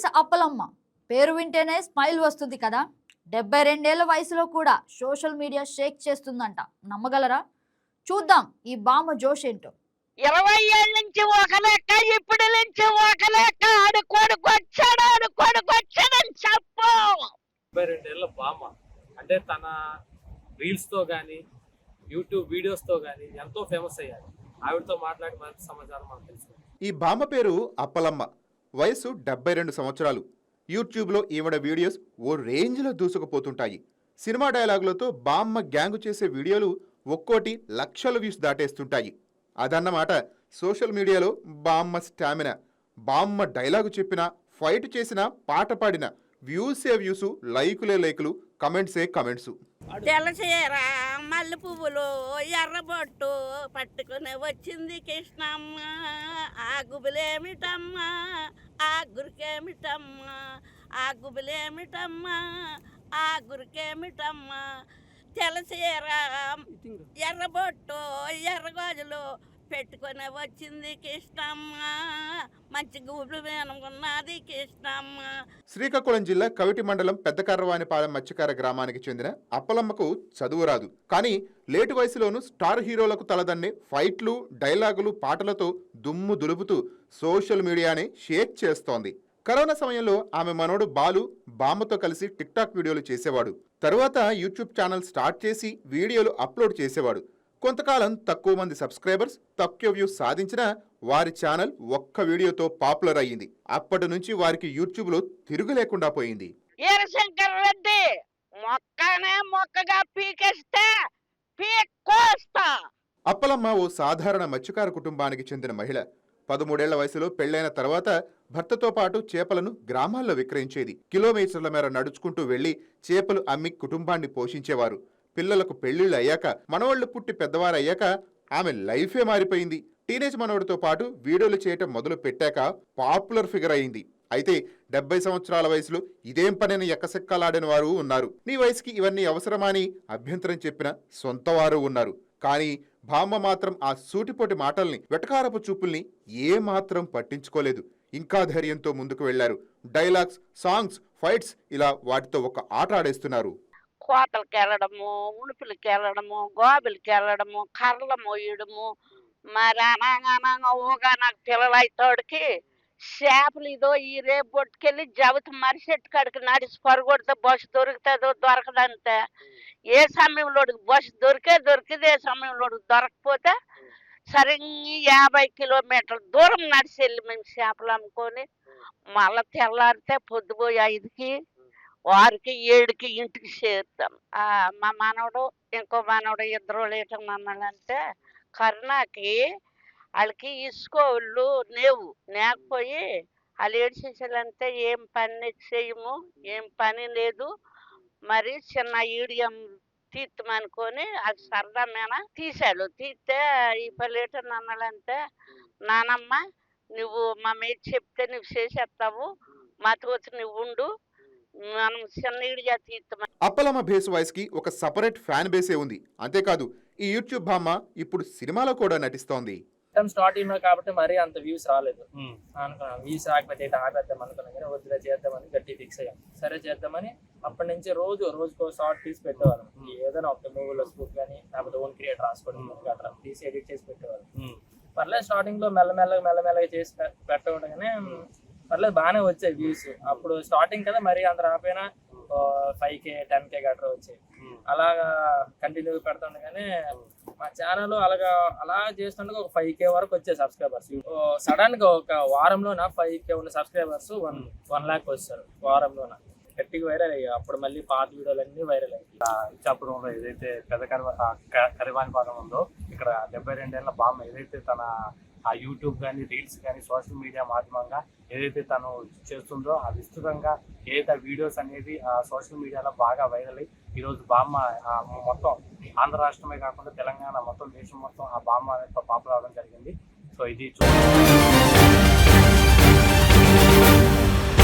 Reels Appalamma? పేరు వింటేనే smile వస్తుంది కదా? డెబ్బై రెండేళ్ళ వయసులో కూడా సోషల్ మీడియా షేక్ చేస్తుందంట. నమ్మగలరా? చూద్దాం ఈ బామ్మ జోష్ ఏంటో. ఇరవై ఏళ్ళ నుంచి ఒక లెక్క ఇప్పుడు నుంచి ఒక లెక్క ఆడు కొడుకు వచ్చాడు ఆడు కొడుకు వచ్చాడని చెప్పు. ముప్పై రెండేళ్ళ బామ్మ. అంటే తన రీల్స్తో కానీ యూట్యూబ్ వీడియోస్తో కానీ ఎంతో ఫేమస్ అయ్యారు ఆవిడతో మాట్లాడి మంచి సమాచారం మనకు తెలుసు ఈ బామ్మ పేరు అప్పలమ్మ. వయసు డెబ్బై రెండు సంవత్సరాలు. యూట్యూబ్లో ఈవిడ వీడియోస్ ఓ రేంజ్లో దూసుకుపోతుంటాయి. సినిమా డైలాగులతో బామ్మ గ్యాంగు చేసే వీడియోలు ఒక్కోటి లక్షల వ్యూస్ దాటేస్తుంటాయి. అదన్నమాట సోషల్ మీడియాలో బామ్మ స్టామినా బామ్మ డైలాగు చెప్పినా ఫైట్ చేసినా పాట పాడిన వ్యూసే వ్యూసు లైకులే లైకులు కమెంట్సే కమెంట్సు. తెలచీర మల్లె పువ్వులు ఎర్రబొట్టు పట్టుకుని వచ్చింది కృష్ణమ్మ. ఆ గుబులేమిటమ్మా? ఆ గురికేమిటమ్మా ఆ గుబులేమిటమ్మా ఆ గురికేమిటమ్మా తెలచీర ఎర్రబొట్టు ఎర్రగాజులు పెట్టుకొని వచ్చింది కృష్ణమ్మ. మంచి గూడు వేనుకున్నది కృష్ణమ్మ. శ్రీకాకుళం జిల్లా కవిటి మండలం పెద్దకర్రవానిపాలెం మత్స్యకార గ్రామానికి చెందిన అప్పలమ్మకు చదువు రాదు. కానీ లేటు వయసులోనూ స్టార్ హీరోలకు తలదన్నే ఫైట్లు డైలాగులు పాటలతో దుమ్ము దులుపుతూ సోషల్ మీడియాని షేక్ చేస్తోంది. కరోనా సమయంలో ఆమె మనోడు బాలు బామ్మతో కలిసి టిక్టాక్ వీడియోలు చేసేవాడు. తరువాత యూట్యూబ్ ఛానల్ స్టార్ట్ చేసి వీడియోలు అప్లోడ్ చేసేవాడు. కొంతకాలం తక్కువ మంది సబ్స్క్రైబర్స్ తక్కువ వ్యూస్ సాధించినా వారి ఛానల్ ఒక్క వీడియోతో పాపులర్ అయ్యింది. అప్పటి నుంచి వారికి యూట్యూబ్లో తిరుగు లేకుండా పోయింది. ఈరశంకర్ రెడ్డి మొక్కనే మొక్కగా పీకేస్తే పీక్కోస్తా. అప్పలమ్మ ఓ సాధారణ మత్స్యకార కుటుంబానికి చెందిన మహిళ. పదమూడేళ్ళ వయసులో పెళ్ళైన తర్వాత భర్తతో పాటు చేపలను గ్రామాల్లో విక్రయించేది. కిలోమీటర్ల మేర నడుచుకుంటూ వెళ్ళి చేపలు అమ్మి కుటుంబాన్ని పోషించేవారు. పిల్లలకు పెళ్ళిళ్ళు అయ్యాక మనవాళ్ళు పుట్టి పెద్దవారయ్యాక ఆమె లైఫే మారిపోయింది. టీనేజ్ మనవడితో పాటు వీడియోలు చేయటం మొదలు పెట్టాక పాపులర్ ఫిగర్ అయింది. అయితే డెబ్బై సంవత్సరాల వయసులో ఇదేం పనిని ఎక్కసెక్కలాడిన వారు ఉన్నారు. నీ వయసుకి ఇవన్నీ అవసరమా అని అభ్యంతరం చెప్పిన సొంతవారు ఉన్నారు. కానీ భామ మాత్రం ఆ సూటిపోటి మాటల్ని వెటకారపు చూపుల్ని ఏమాత్రం పట్టించుకోలేదు. ఇంకా ధైర్యంతో ముందుకు వెళ్ళారు. డైలాగ్స్ సాంగ్స్ ఫైట్స్ ఇలా వాటితో ఒక ఆట ఆడేస్తున్నారు. కోతలకి వెళ్ళడము ఉణుపులకి వెళ్ళడము గోబులకి వెళ్ళడము కర్రలు మోయడము. మరి అనగానంగా ఊగా నాకు పిల్లలు అవుతాడికి చేపలు ఇదో ఈ రేపు పొట్టుకెళ్ళి జవతి మరిసెట్టు చెట్టు కాడికి నడిచి పరగొడితే బస్సు దొరుకుతుందో దొరకదంతే ఏ సమయంలో బస్సు దొరికే దొరికింది ఏ సమయంలో దొరకకపోతే సరిగ్గా యాభై కిలోమీటర్ల దూరం నడిచి వెళ్ళి మేము చేపలు అమ్ముకొని మళ్ళా తెల్లారితే పొద్దుపోయి ఐదుకి వారికి ఏడుకి ఇంటికి చేరుతాం. మా మనవడు ఇంకో మనవడు ఇద్దరు లేటం మమ్మల్ని కరుణాకి వాళ్ళకి ఇసుకోళ్ళు నేవు నేకపోయి వాళ్ళు ఏడ్చేసాలంటే ఏం పని చేయము ఏం పని లేదు. మరి చిన్న ఈడియం తీర్థమనుకొని అది సరదా మీద తీశాడు తీస్తే ఈ పల్లెట నన్నలంటే నానమ్మ నువ్వు మా మీద చెప్తే నువ్వు చేసేస్తావు మాతో వచ్చి నువ్వు ఉండు మనం అప్పలమ్మ బేస్ వాయిస్కి ఒక సపరేట్ ఫ్యాన్ బేసే ఉంది. అంతేకాదు ఈ యూట్యూబ్ భామ ఇప్పుడు సినిమాలో కూడా నటిస్తోంది. స్టార్టింగ్లో కాబట్టి మరీ అంత వ్యూస్ రాలేదు. అనుకున్నాం వ్యూస్ రాకపోతే ఆపేద్దాం అనుకున్నాం కానీ వద్దులే చేద్దామని గట్టి ఫిక్స్ అయ్యాం. సరే చేద్దామని అప్పటి నుంచి రోజు రోజుకో షార్ట్ తీసి పెట్టేవాళ్ళం. ఏదైనా ఒక మూవీలో స్కూప్ కానీ లేకపోతే ఓన్ క్రియేట్ రాసుకోవడం అట్లా తీసి ఎడిట్ చేసి పెట్టేవాళ్ళం. పర్లేదు స్టార్టింగ్లో మెల్లమెల్లగా మెల్లమెల్లగా చేసి పెట్టకుండానే పర్లేదు బాగానే వచ్చాయి వ్యూస్ అప్పుడు స్టార్టింగ్ కదా మరీ అంత రాకపోయినా ఫైవ్ కే టెన్ కే గట్రా వచ్చాయి. అలాగా కంటిన్యూ పెడుతుండగానే మా ఛానల్ అలాగా అలా చేస్తుండగా ఒక ఫైవ్ కే వరకు వచ్చే సబ్స్క్రైబర్స్ సడన్గా ఒక వారంలోన ఫైవ్ కే ఉన్న సబ్స్క్రైబర్స్ వన్ వన్ లాక్ వచ్చారు వారంలోన? గట్టిగా వైరల్ అయ్యాయి. అప్పుడు మళ్ళీ పాత వీడియోలు అన్ని వైరల్ అయ్యాయి. ఇచ్చాపురంలో ఏదైతే పెద్ద కరివా కరివాణి పాదం ఉందో ఇక్కడ డెబ్బై రెండేళ్ళ బామ్మ ఏదైతే తన ఆ యూట్యూబ్ కానీ రీల్స్ కానీ సోషల్ మీడియా మాధ్యమంగా ఏదైతే తను చేస్తుందో ఆ విస్తృతంగా ఏదైతే వీడియోస్ అనేది ఆ సోషల్ మీడియాలో బాగా వైరల్ అయ్యి ఈరోజు బామ్మ మొత్తం ఆంధ్ర రాష్ట్రమే కాకుండా తెలంగాణ మొత్తం దేశం మొత్తం ఆ బామ్మ పాపులర్ అవడం జరిగింది. సో ఇది చూ